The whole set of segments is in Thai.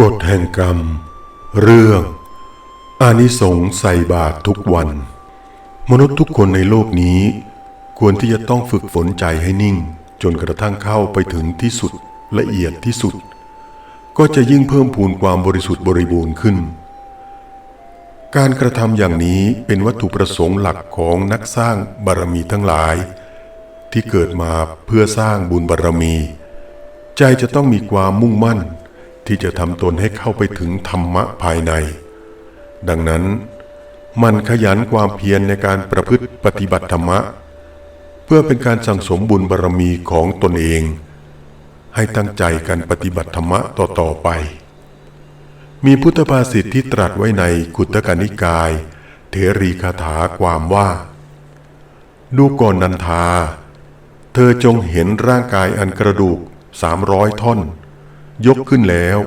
กฎแห่งกรรม เรื่อง อานิสงส์ใส่บาตรทุกวัน มนุษย์ทุกคนในโลกนี้ ควรที่จะต้องฝึกฝนใจให้นิ่ง จนกระทั่งเข้าไปถึงที่สุดละเอียดที่สุด ก็จะยิ่งเพิ่มพูนความบริสุทธิ์บริบูรณ์ขึ้น การกระทำอย่างนี้เป็นวัตถุประสงค์หลักของนักสร้างบารมีทั้งหลาย ที่เกิดมาเพื่อสร้างบุญบารมี ใจจะต้องมีความมุ่งมั่น ที่จะทำตนให้เข้าไปถึงธรรมะภายใน ดังนั้นมันขยันความเพียรในการประพฤติปฏิบัติธรรมะ เพื่อเป็นการสั่งสมบุญบารมีของตนเอง ให้ตั้งใจการปฏิบัติธรรมะต่อๆไป มีพุทธภาษิตที่ตรัสไว้ในกุตกนิกายเทรีคาถาความว่า ดูก่อนนันทา เธอจงเห็นร่างกายอันกระดูกสามร้อยท่อน ยกขึ้นแล้ว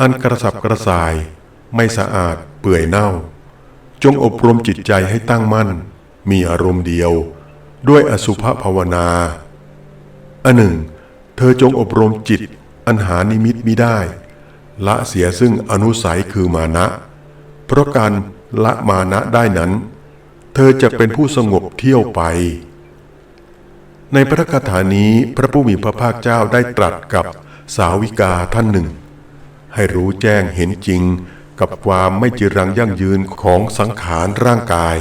อันกระสับกระส่าย ไม่สะอาดเปื่อยเน่า จงอบรมจิตใจให้ตั้งมั่น มีอารมณ์เดียว ด้วยอสุภภาวนาอันหนึ่ง เธอจงอบรมจิต อันหานิมิตมิได้ ละเสียซึ่งอนุสัยคือมานะ เพราะการละมานะได้นั้น เธอจะเป็นผู้สงบเที่ยวไปในพระคาถานี้พระผู้มีพระภาคเจ้าได้ตรัสกับ สาวิกาท่านหนึ่ง ให้รู้แจ้งเห็นจริงกับความไม่จรังยั่งยืนของสังขารร่างกาย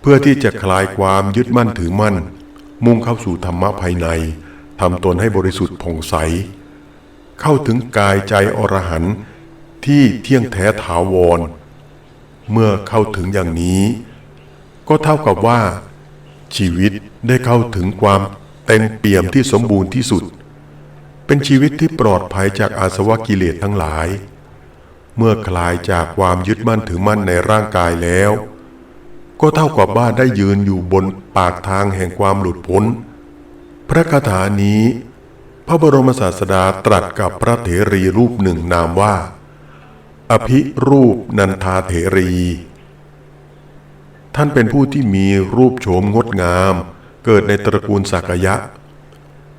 เพื่อที่จะคลายความยึดมั่นถือมั่น มุ่งเข้าสู่ธรรมะภายในทำตนให้บริสุทธิ์ผ่องใส เข้าถึงกายใจอรหันต์ที่เที่ยงแท้ถาวร เมื่อเข้าถึงอย่างนี้ ก็เท่ากับว่า ชีวิตได้เข้าถึงความเต็มเปี่ยมที่สมบูรณ์ที่สุด เป็นชีวิตที่ปลอดภัยจากอาสวะกิเลสทั้งหลาย เมื่อคลายจากความยึดมั่นถือมั่นในร่างกายแล้ว ก็เท่ากับว่าได้ยืนอยู่บนปากทางแห่งความหลุดพ้น พระคาถานี้ พระบรมศาสดาตรัสกับพระเถรีรูปหนึ่งนามว่า อภิรูปนันทาเถรี ท่านเป็นผู้ที่มีรูปโฉมงดงาม เกิดในตระกูลสักยะ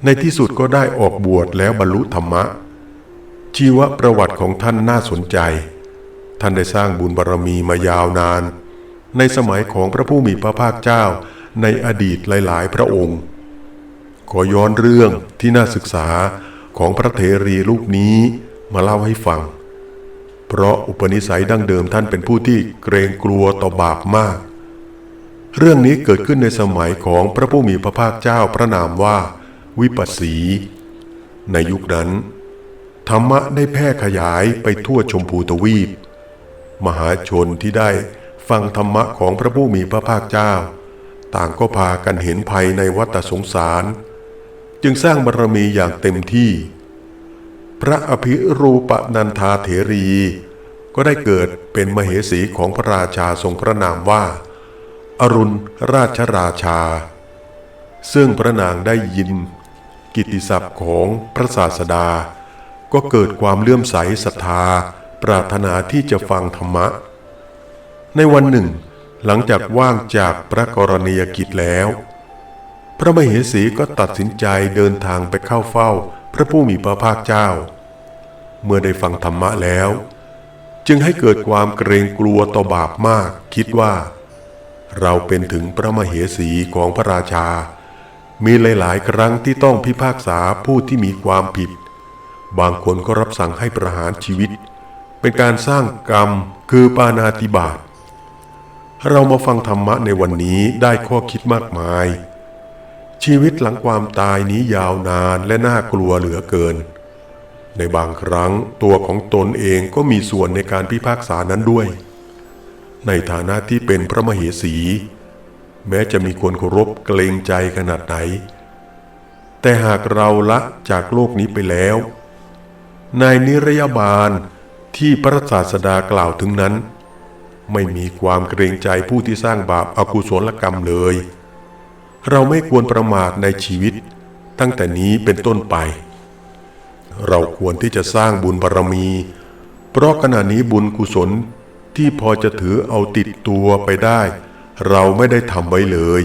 ในที่สุดก็ได้ออกบวชแล้วบรรลุธรรมะ ชีวประวัติของท่านน่าสนใจ ท่านได้สร้างบุญบารรมีมายาวนาน ในสมัยของพระผู้มีพระภาคเจ้าในอดีตหลาย ๆ พระองค์ ขอย้อนเรื่องที่น่าศึกษาของพระเถรีรูปนี้มาเล่าให้ฟัง เพราะอุปนิสัยดั้งเดิมท่านเป็นผู้ที่เกรงกลัวต่อบาปมาก เรื่องนี้เกิดขึ้นในสมัยของพระผู้มีพระภาคเจ้าพระนามว่า วิปัสสี ในยุคนั้น ธรรมะได้แพร่ขยายไปทั่วชมพูทวีป มหาชนที่ได้ฟังธรรมะของพระผู้มีพระภาคเจ้า ต่างก็พากันเห็นภัยในวัฏสงสาร จึงสร้างบารมีอย่างเต็มที่ พระอภิรูปนันทาเถรี ก็ได้เกิดเป็นมเหสีของพระราชาทรงพระนามว่า อรุณราชราชา ซึ่งพระนางได้ยิน กิตติศัพท์ของพระศาสดา ก็เกิดความเลื่อมใสศรัทธา ปรารถนาที่จะฟังธรรมะ ในวันหนึ่ง หลังจากว่างจากพระกรณียกิจแล้ว พระมเหสีก็ตัดสินใจเดินทางไปเข้าเฝ้าพระผู้มีพระภาคเจ้า เมื่อได้ฟังธรรมะแล้ว จึงให้เกิดความเกรงกลัวต่อบาปมากคิดว่า เราเป็นถึงพระมเหสีของพระราชา มีหลาย ๆ ครั้งที่ต้องพิพากษาผู้ที่มีความผิด บางคนก็รับสั่งให้ประหารชีวิต เป็นการสร้างกรรมคือปานาติบาตเรามาฟังธรรมะในวันนี้ได้ข้อคิดมากมาย ชีวิตหลังความตายนี้ยาวนานและน่ากลัวเหลือเกิน ในบางครั้งตัวของตนเองก็มีส่วนในการพิพากษานั้นด้วย ในฐานะที่เป็นพระมเหสี แม้จะมีคนเคารพเกรงใจขนาดไหน แต่หากเราละจากโลกนี้ไปแล้ว ในนิรยาบาลที่พระศาสดากล่าวถึงนั้น ไม่มีความเกรงใจผู้ที่สร้างบาปอากุศลกรรมเลย เราไม่ควรประมาทในชีวิตตั้งแต่นี้เป็นต้นไป เราควรที่จะสร้างบุญบารรมี เพราะขณะนี้บุญกุศลที่พอจะถือเอาติดตัวไปได้ เราไม่ได้ทำไว้เลย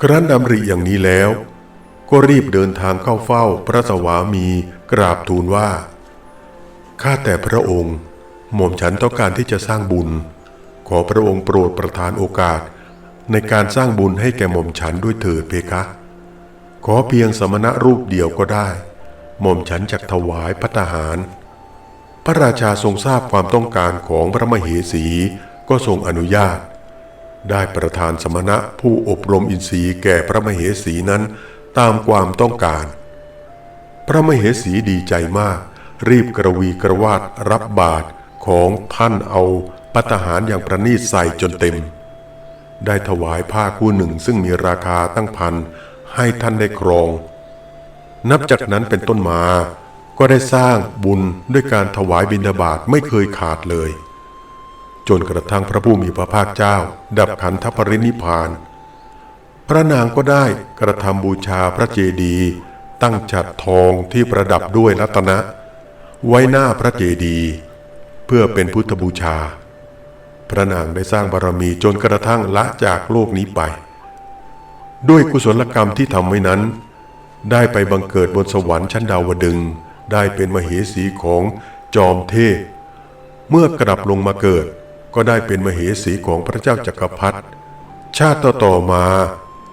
ครั้นดำริอย่างนี้แล้ว ก็รีบเดินทางเข้าเฝ้าพระสวามีกราบทูลว่า ข้าแต่พระองค์ หม่อมฉันต้องการที่จะสร้างบุญ ขอพระองค์โปรดประทานโอกาส ในการสร้างบุญให้แก่หม่อมฉันด้วยเถิดเพคะ ขอเพียงสมณะรูปเดียวก็ได้ หม่อมฉันจักถวายพัตหาร พระราชาทรงทราบความต้องการของพระมเหสีก็ทรงอนุญาต ได้ประทานสมณะผู้อบรมอินทรีย์แก่พระมเหสีนั้นตามความต้องการ พระมเหสีดีใจมาก รีบกระวีกระวาดรับบาตรของท่านเอาปัตหารอย่างประณีตใส่จนเต็ม ได้ถวายผ้าคู่หนึ่งซึ่งมีราคาตั้งพันให้ท่านได้ครอง นับจากนั้นเป็นต้นมา ก็ได้สร้างบุญด้วยการถวายบิณฑบาตไม่เคยขาดเลย จนกระทั่งพระผู้มีพระภาคเจ้า ดับขันธปรินิพาน พระนางก็ได้กระทำบูชาพระเจดีย์ตั้งฉัดทองที่ประดับด้วยรัตนะ ไว้หน้าพระเจดีย์เพื่อเป็นพุทธบูชา พระนางได้สร้างบารมีจนกระทั่งละจากโลกนี้ไป ด้วยกุศลกรรมที่ทำไว้นั้น ได้ไปบังเกิดบนสวรรค์ชั้นดาวดึงได้เป็นมเหสีของจอมเทพเมื่อกลับลงมาเกิด ก็ได้เป็นมเหสีของพระเจ้าจักรพรรดิชาติต่อๆมา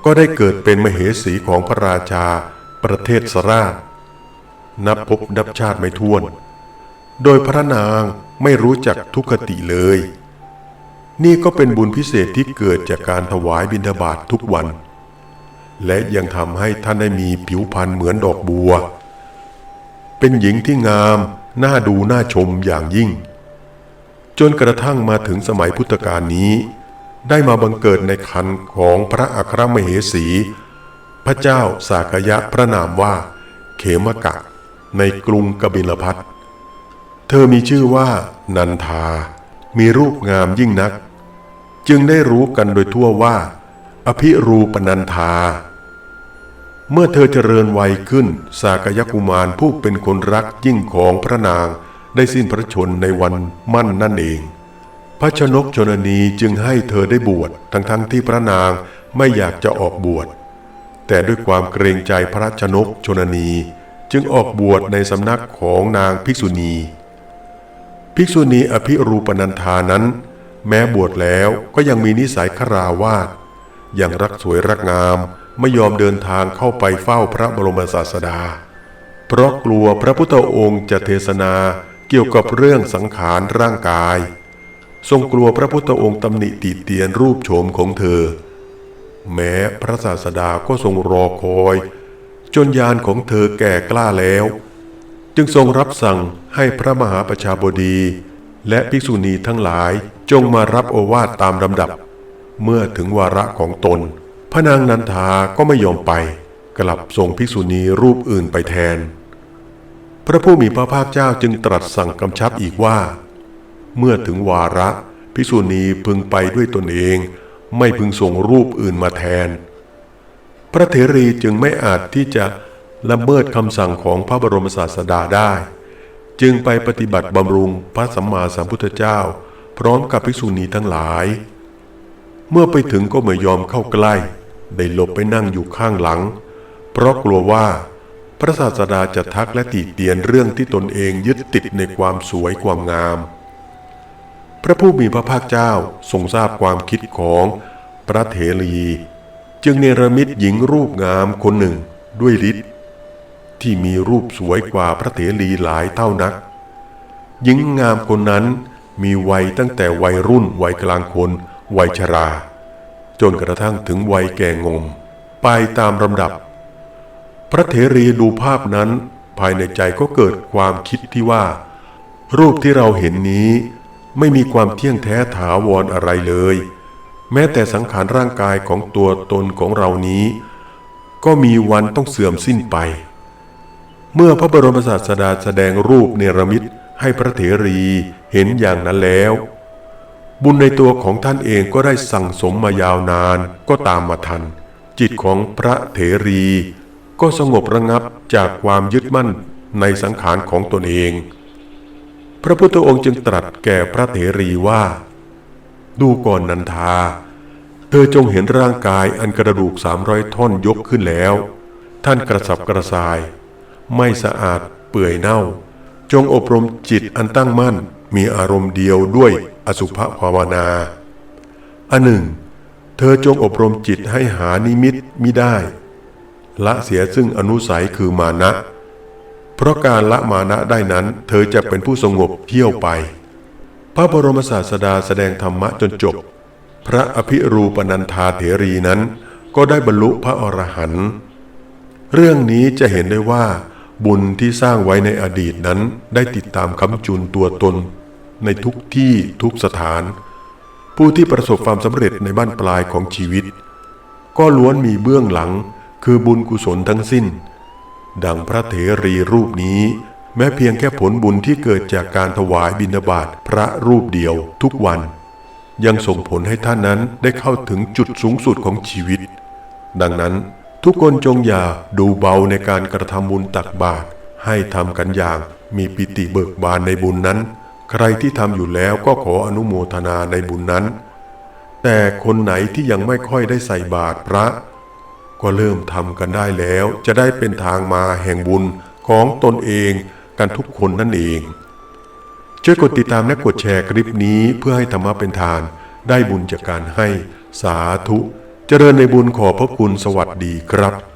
ก็ได้เกิดเป็นมเหสีของพระราชาประเทศสราช นับพบนับชาติไม่ท้วน โดยพระนางไม่รู้จักทุกขติเลย นี่ก็เป็นบุญพิเศษที่เกิดจากการถวายบิณฑบาตทุกวัน และยังทำให้ท่านได้มีผิวพรรณเหมือนดอกบัว เป็นหญิงที่งาม น่าดูน่าชมอย่างยิ่ง จนกระทั่งมาถึงสมัยพุทธกาลนี้ ได้มาบังเกิดในคันของพระอัครมเหสี พระเจ้าสากยะพระนามว่า เขมกะ ในกรุงกบิลพัทเธอมีชื่อว่า นันทา มีรูปงามยิ่งนัก จึงได้รู้กันโดยทั่วว่า อภิรูปนันทา เมื่อเธอเจริญวัยขึ้น สากยกุมารผู้เป็นคนรักยิ่งของพระนาง ได้สิ้นพระชนในวันมั่นนั่นเอง พระชนกชนนีจึงให้เธอได้บวชทั้งๆทที่พระนางไม่อยากจะออกบวช แต่ด้วยความเกรงใจพระชนกชนนีจึงออกบวชในสำนักของนางภิกษุณี ภิกษุณีอภิรูปนันทานั้น แม้บวชแล้วก็ยังมีนิสัยคราวาสยังรักสวยรักงามไม่ยอมเดินทางเข้าไปเฝ้าพระบรมศาสดา เพราะกลัวพระพุทธองค์จะเทศนา เกี่ยวกับเรื่องสังขารร่างกาย ทรงกลัวพระพุทธองค์ตำหนิติเตียนรูปโฉมของเธอ แม้พระศาสดาก็ทรงรอคอย จนยานของเธอแก่กล้าแล้ว จึงทรงรับสั่งให้พระมหาประชาบดี และภิกษุณีทั้งหลายจงมารับโอวาทตามลำดับ เมื่อถึงวาระของตน พระนางนันทาก็ไม่ยอมไป กลับส่งภิกษุณีรูปอื่นไปแทน พระผู้มีพระภาคเจ้าจึงตรัสสั่งกำชับอีกว่า เมื่อถึงวาระภิกษุณีพึงไปด้วยตนเอง ไม่พึงส่งรูปอื่นมาแทน พระเถรีจึงไม่อาจที่จะละเมิดคำสั่งของพระบรมศาสดาได้ จึงไปปฏิบัติบำรุงพระสัมมาสัมพุทธเจ้า พร้อมกับภิกษุณีทั้งหลาย เมื่อไปถึงก็ไม่ยอมเข้าใกล้ ได้หลบไปนั่งอยู่ข้างหลัง เพราะกลัวว่า พระศาสดาจะทักและติเตียนเรื่องที่ตนเองยึดติดในความสวยความงาม พระผู้มีพระภาคเจ้าทรงทราบความคิดของพระเถรี จึงเนรมิตหญิงรูปงามคนหนึ่งด้วยฤทธิ์ที่มีรูปสวยกว่าพระเถรีหลายเท่านัก หญิงงามคนนั้นมีวัยตั้งแต่วัยรุ่นวัยกลางคน วัยชรา จนกระทั่งถึงวัยแก่งม ไปตามลำดับ พระเถรีดูภาพนั้นภายในใจก็เกิดความคิดที่ว่า รูปที่เราเห็นนี้ไม่มีความเที่ยงแท้ถาวรอะไรเลย แม้แต่สังขารร่างกายของตัวตนของเรานี้ ก็มีวันต้องเสื่อมสิ้นไป เมื่อพระบรมศาสดาแสดงรูปเนรมิตให้พระเถรีเห็นอย่างนั้นแล้ว บุญในตัวของท่านเองก็ได้สั่งสมมายาวนานก็ตามมาทัน จิตของพระเถรี ก็สงบระงับจากความยึดมั่นในสังขารของตนเอง พระพุทธองค์จึงตรัสแก่พระเถรีว่า ดูก่อนนันทา เธอจงเห็นร่างกายอันกระดูกสามร้อยท่อนยกขึ้นแล้ว ท่านกระสับกระส่าย ไม่สะอาดเปื่อยเน่า จงอบรมจิตอันตั้งมั่นมีอารมณ์เดียวด้วยอสุภภาวนา อันหนึ่ง เธอจงอบรมจิตให้หานิมิตมิได้ ละเสียซึ่งอนุสัยคือมานะ เพราะการละมานะได้นั้น เธอจะเป็นผู้สงบเที่ยวไป พระบรมศาสดาแสดงธรรมะจนจบ พระอภิรูปนันธาเถรีนั้น ก็ได้บรรลุพระอรหันต์เรื่องนี้จะเห็นได้ว่า บุญที่สร้างไว้ในอดีตนั้นได้ติดตามคำจุนตัวตน ในทุกที่ทุกสถาน ผู้ที่ประสบความสำเร็จในบ้านปลายของชีวิต ก็ล้วนมีเบื้องหลัง คือบุญกุศลทั้งสิ้น ดังพระเถรีรูปนี้ แม้เพียงแค่ผลบุญที่เกิดจากการถวายบิณฑบาตพระรูปเดียวทุกวัน ยังส่งผลให้ท่านนั้นได้เข้าถึงจุดสูงสุดของชีวิต ดังนั้นทุกคนจงอย่าดูเบาในการกระทำบุญตักบาตรให้ทำกันอย่างมีปิติเบิกบานในบุญนั้น ใครที่ทำอยู่แล้วก็ขออนุโมทนาในบุญนั้น แต่คนไหนที่ยังไม่ค่อยได้ใส่บาตรพระ ก็เริ่มทำกันได้แล้ว จะได้เป็นทางมาแห่งบุญของตนเองกันทุกคนนั่นเอง ช่วยกดติดตามและกดแชร์คลิปนี้เพื่อให้ธรรมะเป็นทาน ได้บุญจากการให้สาธุ เจริญในบุญขอพระคุณสวัสดีครับ